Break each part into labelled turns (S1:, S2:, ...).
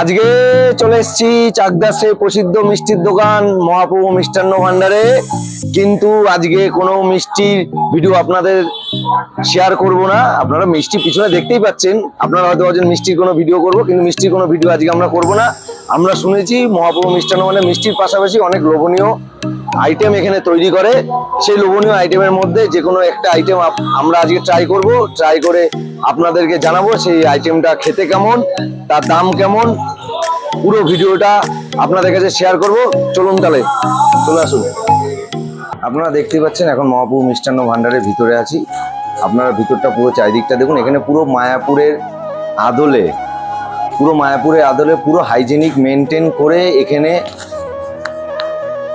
S1: আজকে চলে এসেছি চাকদাসে প্রসিদ্ধ মিষ্টির দোকান, মহাপ্রভু মিষ্টান্ন ভান্ডারে কিন্তু আজকে কোনো মিষ্টির ভিডিও আপনাদের শেয়ার করব না। আপনারা মিষ্টি পিছনে দেখতেই পাচ্ছেন। আপনারা হয়তো ভাবছেন মিষ্টির কোনো ভিডিও করব, কিন্তু মিষ্টির কোনো ভিডিও আজকে আমরা করব না। আমরা শুনেছি মহাপ্রভু মিষ্টান্ন মানে মিষ্টির পাশাপাশি অনেক লোভনীয় আইটেম এখানে তৈরি করে। সেই লোভনীয় আইটেমের মধ্যে যে কোনো একটা আইটেম আমরা আজকে ট্রাই করব। ট্রাই করে আপনাদেরকে জানাব সেই আইটেমটা খেতে কেমন, তার দাম কেমন, পুরো ভিডিওটা আপনাদের কাছে শেয়ার করব। চলুন তাহলে, চলে আসুন। আপনারা দেখতেই পাচ্ছেন, এখন মহাপুর মিষ্টান্ন ভান্ডারের ভিতরে আছি। আপনারা ভিতরটা পুরো চারিদিকটা দেখুন, এখানে পুরো মায়াপুরের আদলে, পুরো মায়াপুরের আদলে পুরো হাইজেনিক মেনটেন করে এখানে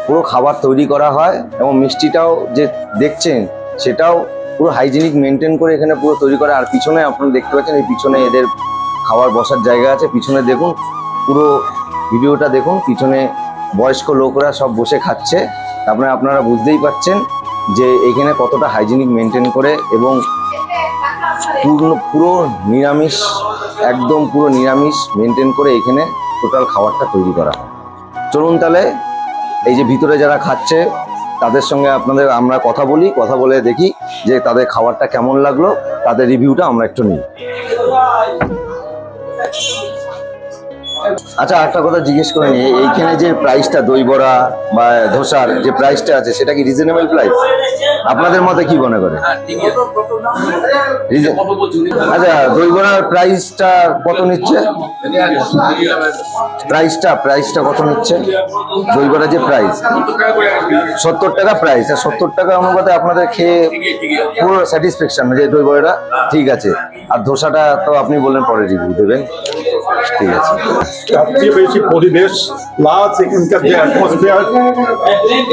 S1: পুরো খাবার তৈরি করা হয়। এবং মিষ্টিটাও যে দেখছেন, সেটাও পুরো হাইজেনিক মেনটেন করে এখানে পুরো তৈরি করা। আর পিছনে আপনারা দেখতে পাচ্ছেন, এই পিছনে এদের খাবার বসার জায়গা আছে। পিছনে দেখুন, পুরো ভিডিওটা দেখুন। পিছনে বয়স্ক লোকরা সব বসে খাচ্ছে। তারপরে আপনারা বুঝতেই পাচ্ছেন যে এখানে কতটা হাইজেনিক মেনটেন করে এবং পুরো পুরো নিরামিষ, একদম পুরো নিরামিষ মেনটেন করে এখানে টোটাল খাবারটা তৈরি করা হয়। চলুন তাহলে, এই যে ভিতরে যারা খাচ্ছে তাদের সঙ্গে আপনাদের আমরা কথা বলি, কথা বলে দেখি যে তাদের খাবারটা কেমন লাগল, তাদের রিভিউটা আমরা একটু নিই। আচ্ছা একটা কথা জিজ্ঞেস করে নিই এইখানে যে প্রাইসটা দই বড়া বা ধোসার যে প্রাইসটা আছে সেটা কি রিজনেবল প্রাইস আপনাদের মতে কি মনে করে? আচ্ছা দই বড়ার প্রাইসটা কত নিচ্ছে? প্রাইসটা প্রাইসটা কত নিচ্ছে? দই বড়া যে প্রাইস সত্তর টাকা প্রাইস আর সত্তর টাকা অনুপাতে আপনাদের খেয়ে পুরো স্যাটিসফ্যাকশন যে দই বড়াটা ঠিক আছে। আর ধোসাটা তো আপনি বললেন পরে রিভিউ দেবেন।
S2: সবচেয়ে বেশি পরিবেশ, প্লাস এখানকার যে অ্যাটমসফিয়ার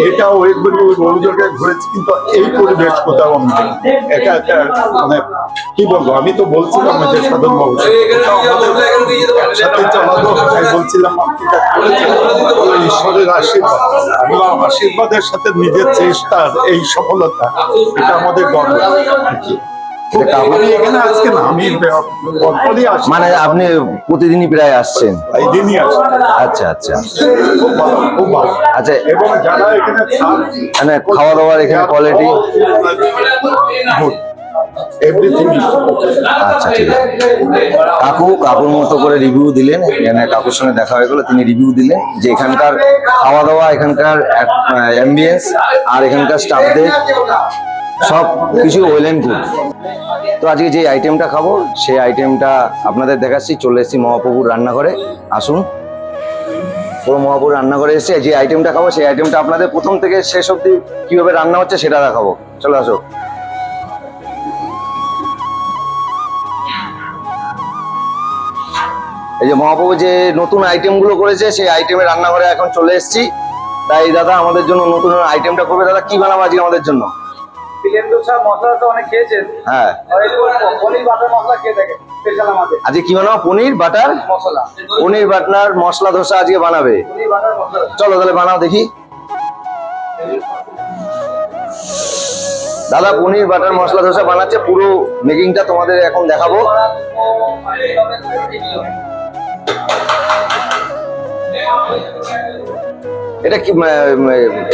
S2: এটা ওয়েস্ট বেঙ্গল ঘুরেছি, কিন্তু এই পরিবেশ কোথাও আমি মানে কি বলব, আমি তো বলছিলাম যে সাধন একসাথে চালাবো আমি বলছিলাম ঈশ্বরের আশীর্বাদ এবং আশীর্বাদের সাথে নিজের চেষ্টার এই সফলতা, এটা আমাদের গর্ব।
S1: এটা কাকু-
S2: আমি এখানে আজকে না আমি পরপরই আসি
S1: মানে আপনি প্রতিদিনই প্রায় আসছেন? আচ্ছা আচ্ছা।
S2: খুব ভালো খুব ভালো।
S1: আচ্ছা
S2: এবং যারা এখানে
S1: মানে খাওয়া দাওয়ার এখানে কোয়ালিটি আচ্ছা ঠিক আছে। কাকু কাকুর মতো করে রিভিউ দিলেন। এখানে কাকুর সঙ্গে দেখা হয়ে গেলো তিনি রিভিউ দিলেন যে এখানকার খাওয়া দাওয়া এখানকার অ্যাম্বিয়েন্স আর এখানকার স্টাফদের সব কিছু ওয়েল অ্যান্ড গুড তো আজকে যে আইটেমটা খাব, সেই আইটেমটা আপনাদের দেখাচ্ছি, চলে এসেছি মহাপ্রভুর রান্নাঘরে। আসুন। পুরো মহাপুর রান্নাঘরে এসে যে আইটেমটা খাব, সেই আইটেমটা আপনাদের প্রথম থেকে শেষ অব্দি কীভাবে রান্না হচ্ছে সেটা দেখাবো। চলে আসো। এই যে মহাপ্রভু যে নতুন আইটেমগুলো করেছে, সেই আইটেমের রান্নাঘরে এখন চলে এসেছি। তাই দাদা, আমাদের জন্য নতুন আইটেমটা করবে। দাদা, কি বানাবো আজকে আমাদের জন্য? হ্যাঁ।
S3: একটু পনির বাটার মশলা
S1: আজকে কি বানাবো? পনির বাটার?
S3: মশলা।
S1: পনির বাটনার মশলা ধোসা আজকে বানাবে। চলো তাহলে বানাও দেখি। দাদা পনির বাটার মশলা ধোসা বানাচ্ছে পুরো মেকিংটা তোমাদের এখন দেখাবো। এটা কি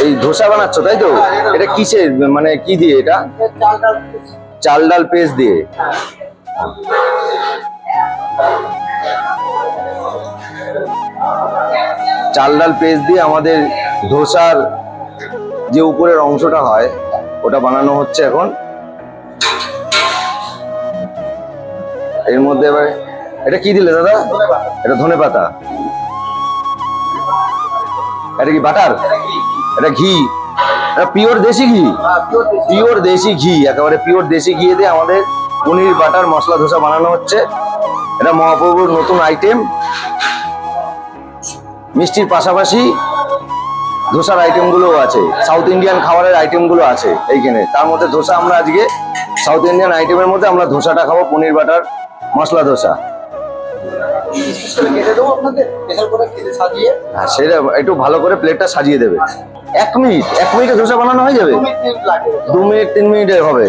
S1: এই ধোসা বানাচ্ছ, তাই তো? এটা কিসের মানে কি দিয়ে এটা?
S3: চাল ডাল
S1: পেস্ট দিয়ে। চাল ডাল পেস্ট দিয়ে আমাদের ধোসার যে উপরের অংশটা হয়, ওটা বানানো হচ্ছে এখন। এর মধ্যে এবার, এটা কি দিলে দাদা? এটা ধনে পাতা এটা কি বাটার? এটা ঘি। এটা পিওর দেশি ঘি? পিওর দেশি। ঘি। একেবারে পিওর দেশি ঘি দিয়ে আমাদের পনির বাটার মশলা ধোসা বানানো হচ্ছে। এটা মহাপ্রভুর নতুন আইটেম মিষ্টির পাশাপাশি ধোসার আইটেমগুলো আছে। সাউথ ইন্ডিয়ান খাবারের আইটেমগুলো আছে এইখানে। তার মধ্যে ধোসা আমরা আজকে সাউথ ইন্ডিয়ান আইটেমের মধ্যে আমরা ধোসাটা খাব পনির বাটার মশলা ধোসা।
S3: কেটে দেবো আপনাদের স্পেশাল করে কেটে সাজিয়ে
S1: হ্যাঁ সেটা একটু ভালো করে প্লেটটা সাজিয়ে দেবে। এক মিনিট এক মিনিটে ধোসা বানানো হয়ে যাবে?
S3: দু মিনিট
S1: তিন মিনিটে হবে।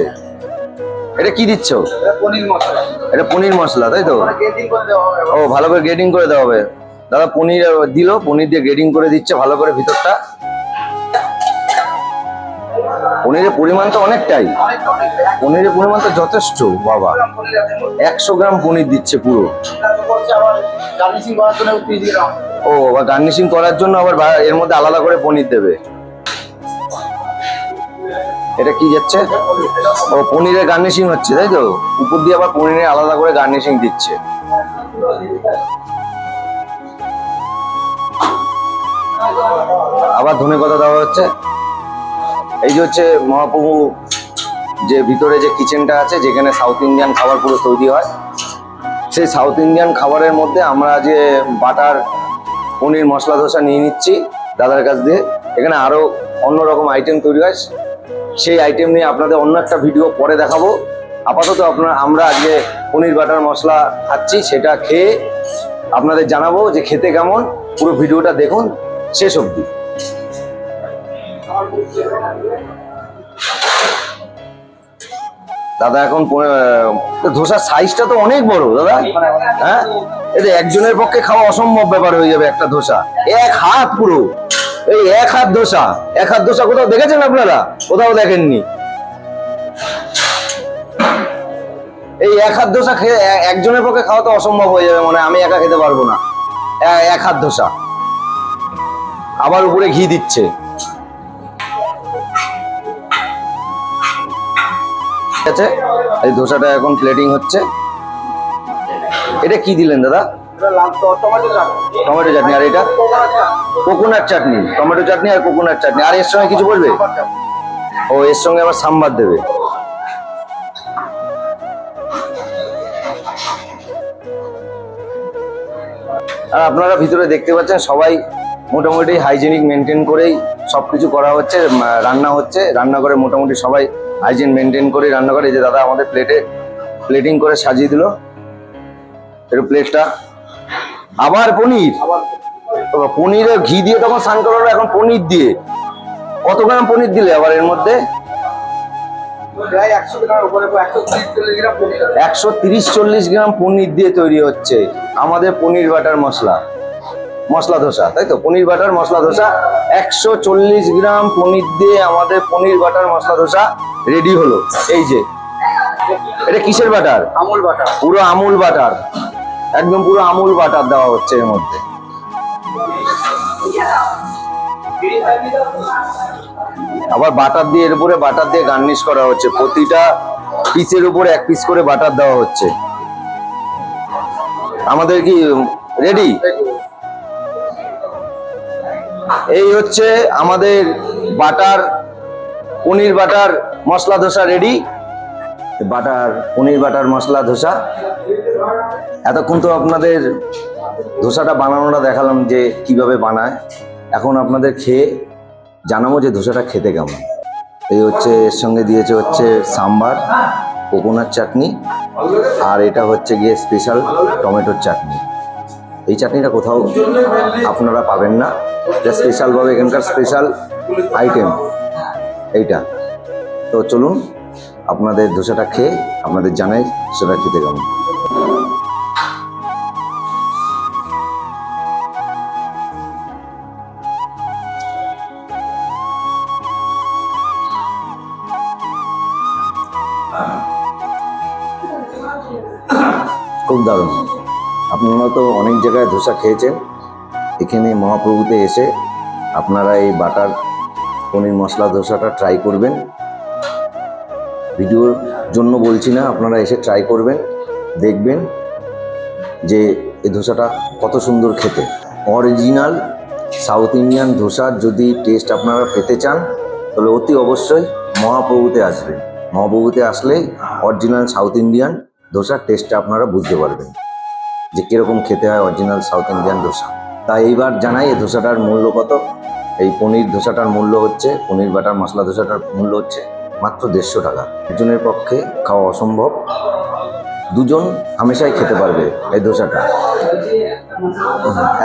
S1: এটা কি দিচ্ছ?
S3: এটা পনির মশলা।
S1: এটা পনির মশলা তাই তো?
S3: মানে
S1: ও ভালো করে গ্রেডিং করে দেওয়া হবে। দাদা পনির দিল পনির দিয়ে গ্রেডিং করে দিচ্ছে ভালো করে ভিতরটা। পনিরের পরিমাণ তো অনেকটাই।
S3: অনেক অনেক
S1: পনিরের পরিমাণ তো যথেষ্ট, বাবা।
S3: পনির
S1: একশো গ্রাম পনির দিচ্ছে পুরো। ও, আবার গার্নিশিং করার জন্য আবার এর মধ্যে আলাদা করে পনির দেবে। এটা কি যাচ্ছে? ও, পনিরের গার্নিশিং হচ্ছে, তাই তো? উপর দিয়ে আবার পনিরের আলাদা করে গার্নিশিং দিচ্ছে। আবার ধনে কথা দেওয়া হচ্ছে। এই যে হচ্ছে মহাপ্রভু যে ভিতরে যে কিচেনটা আছে, যেখানে সাউথ ইন্ডিয়ান খাবার পুরো তৈরি হয়, সেই সাউথ ইন্ডিয়ান খাবারের মধ্যে আমরা যে বাটার, পনির, মশলা ধোসা নিয়ে নিচ্ছি দাদার কাছ দিয়ে। এখানে আরও অন্যরকম আইটেম তৈরি হয়। সেই আইটেম নিয়ে আপনাদের অন্য একটা ভিডিও পরে দেখাবো। আপাতত আপনার, আমরা আজকে পনির, বাটার, মশলা খাচ্ছি, সেটা খেয়ে আপনাদের জানাব যে খেতে কেমন। পুরো ভিডিওটা দেখুন, শেষ অবধি। দাদা এখন ধোসার সাইজটা তো অনেক বড় দাদা। হ্যাঁ? এটা একজনের পক্ষে খাওয়া অসম্ভব ব্যাপার হয়ে যাবে একটা ধোসা। এক হাত পুরো। এই এক হাত ধোসা। এক হাত ধোসা কোথাও দেখেছেন আপনারা? কোথাও দেখেননি? এই এক হাত ধোসা খেয়ে একজনের পক্ষে খাওয়া তো অসম্ভব হয়ে যাবে মানে আমি একা খেতে পারব না। এক হাত ধোসা। আবার উপরে ঘি দিচ্ছে। আছে এই ধোসাটা এখন প্লেটিং হচ্ছে। এটা কি দিলেন দাদা?
S3: টমেটো
S1: চাটনি। আর এটা? কোকোনাট চাটনি। টমেটো চাটনি আর কোকোনাট চাটনি। আর এর সঙ্গে কিছু বলবে? ও, এর সঙ্গে আবার সাম্বার দেবে। আর আপনারা ভিতরে দেখতে পাচ্ছেন, সবাই মোটামুটি হাইজেনিক মেনটেন করেই সবকিছু করা হচ্ছে রান্না হচ্ছে। রান্না করে মোটামুটি সবাই হাইজিন মেনটেন করে রান্না করে যে দাদা আমাদের প্লেটে প্লেটিং করে সাজিয়ে দিল। একটু প্লেটটা আবার পনির। পনিরের ঘি দিয়ে তখন স্নান করালো এখন পনির দিয়ে। কত গ্রাম পনির দিলে আবার এর মধ্যে?
S3: পনির।
S1: একশো তিরিশ চল্লিশ গ্রাম পনির দিয়ে তৈরি হচ্ছে। আমাদের পনির বাটার মশলা। মশলা ধোসা তাই তো? পনির বাটার মশলা ধোসা একশো চল্লিশ গ্রাম পনির দিয়ে আমাদের পনির বাটার মশলা ধোসা রেডি হলো। এই যে এটা কিসের বাটার?
S3: আমুল বাটার।
S1: পুরো আমুল বাটার। একদম পুরো আমুল বাটার দেওয়া হচ্ছে এর মধ্যে। আবার বাটার দিয়ে এর উপরে বাটার দিয়ে গার্নিশ করা হচ্ছে। প্রতিটা পিসের উপরে এক পিস করে বাটার দেওয়া হচ্ছে। আমাদের কি রেডি এই হচ্ছে আমাদের butter, paneer butter masala dosa ready butter, paneer butter masala dosa. এতক্ষণ তো আপনাদের ধোসাটা বানানোটা দেখালাম যে কীভাবে বানায়। এখন আপনাদের খেয়ে জানাব যে ধোসাটা খেতে কেমন। এই হচ্ছে, এর সঙ্গে দিয়েছে হচ্ছে সাম্বার, কোকোনাট চাটনি। আর এটা হচ্ছে গিয়ে স্পেশাল টমেটোর চাটনি। চাটনিটা কোথাও আপনারা পাবেন না। এটা স্পেশালভাবে এখানকার স্পেশাল আইটেম এইটা। তো চলুন, আপনাদের ধোসাটা খেয়ে আপনাদের জানাই সেটা খেতে কেমন। খুব দারুণ। আপনারা তো অনেক জায়গায় ধোসা খেয়েছেন। এখানে মহাপ্রভুতে এসে আপনারা এই বাটার পনির মশলা ধোসাটা ট্রাই করবেন। ভিডিওর জন্য বলছি না, আপনারা এসে ট্রাই করবেন, দেখবেন যে এই ধোসাটা কত সুন্দর খেতে। অরিজিনাল সাউথ ইন্ডিয়ান ধোসার যদি টেস্ট আপনারা পেতে চান, তাহলে অতি অবশ্যই মহাপ্রভুতে আসবেন। মহাপ্রভুতে আসলেই অরিজিনাল সাউথ ইন্ডিয়ান ধোসার টেস্টটা আপনারা বুঝতে পারবেন। যে কীরকম খেতে হয় অরিজিনাল সাউথ ইন্ডিয়ান ধোসা তাই এইবার জানাই এই ধোসাটার মূল্য কত। এই পনির ধোসাটার মূল্য হচ্ছে, পনির বাটার মশলা ধোসাটার মূল্য হচ্ছে মাত্র দেড়শো টাকা। একজনের পক্ষে খাওয়া অসম্ভব। দুজন হামেশাই খেতে পারবে এই ধোসাটা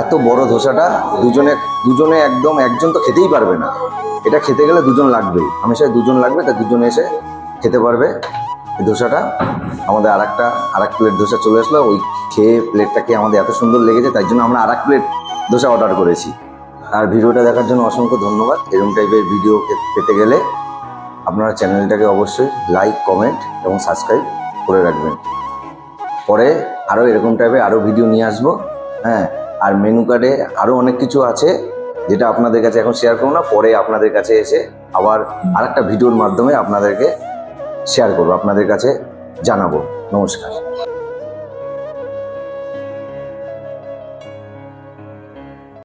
S1: এত বড় ধোসাটা দুজনে দুজনে একদম একজন তো খেতেই পারবে না। এটা খেতে গেলে দুজন লাগবেই। হামেশাই দুজন লাগবে, তা দুজন এসে খেতে পারবে। এই ধোসাটা আমাদের আর একটা আর এক প্লেট ধোসা চলে আসলো। ওই খেয়ে প্লেটটা খেয়ে আমাদের এত সুন্দর লেগেছে, তাই জন্য আমরা আর এক প্লেট ধোসা অর্ডার করেছি। আর ভিডিওটা দেখার জন্য অসংখ্য ধন্যবাদ। এরকম টাইপের ভিডিও পেতে গেলে আপনারা চ্যানেলটাকে অবশ্যই লাইক কমেন্ট এবং সাবস্ক্রাইব করে রাখবেন। পরে আরও এরকম টাইপের আরও ভিডিও নিয়ে আসব। হ্যাঁ আর মেনু কার্ডে আরও অনেক কিছু আছে, যেটা আপনাদের কাছে এখন শেয়ার করব না। পরে আপনাদের কাছে এসে আবার আরেকটা ভিডিওর মাধ্যমে আপনাদেরকে শেয়ার করব আপনাদের কাছে জানাব। নমস্কার।